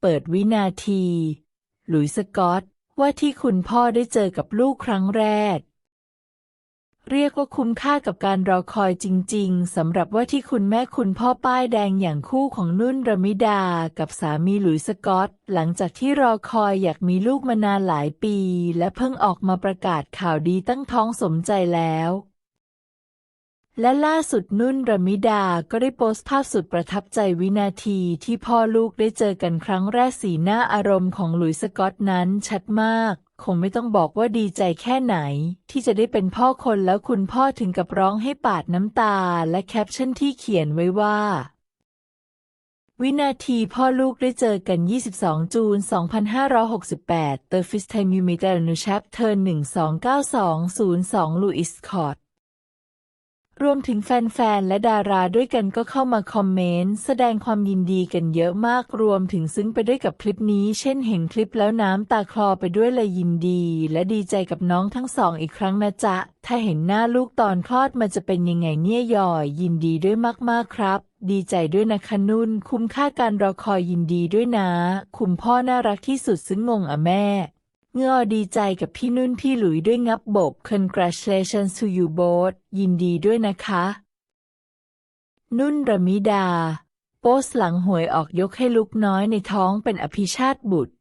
เปิดวินาที หลุยส์สกอตว่าที่คุณพ่อได้เจอกับลูกครั้งแรก เรียกว่าคุ้มค่ากับการรอคอยจริง ๆสำหรับว่าที่คุณแม่คุณพ่อป้ายแดงอย่างคู่ของนุ่นระมิดากับสามีหลุยส์สกอต หลังจากที่รอคอยอยากมีลูกมานานหลายปี และเพิ่งออกมาประกาศข่าวดีตั้งท้องสมใจแล้ว และล่าสุดนุ่นระมิดาก็ได้โพสต์ภาพสุดประทับใจวินาทีที่พ่อลูกได้เจอกันครั้งแรกสีหน้าอารมณ์ของหลุยส์สกอตนั้นชัดมาก คงไม่ต้องบอกว่าดีใจแค่ไหน ที่จะได้เป็นพ่อคนแล้วคุณพ่อถึงกับร้องให้ปาดน้ำตา และแคปชั่นที่เขียนไว้ว่าวินาทีพ่อลูกได้เจอกัน 22 จูน 2568 The First Time You Meet a New Chapter 129202 Louis Scott รวมถึงแฟนๆ และดาราด้วยกันก็เข้ามาคอมเมนต์แสดงความยินดีกันเยอะมากรวมถึงซึ้งไปด้วยกับคลิปนี้ เช่นเห็นคลิปแล้วน้ำตาคลอไปด้วยเลยยินดี และดีใจกับน้องทั้งสองอีกครั้งนะจ๊ะ ถ้าเห็นหน้าลูกตอนคลอดมันจะเป็นยังไงเนี่ยยอย ยินดีด้วยมากๆครับ ดีใจด้วยนะคะนุ่น คุ้มค่าการรอคอยยินดีด้วยนะ คุณพ่อน่ารักที่สุดซึ้งงงอะแม่ เงอดีใจกับพี่นุ่นพี่หลุยด้วยงับบก congratulations to you both ยินดีด้วยนะคะ นุ่นระมิดา โพสหลังหวยออกยกให้ลูกน้อยในท้องเป็นอภิชาติบุตร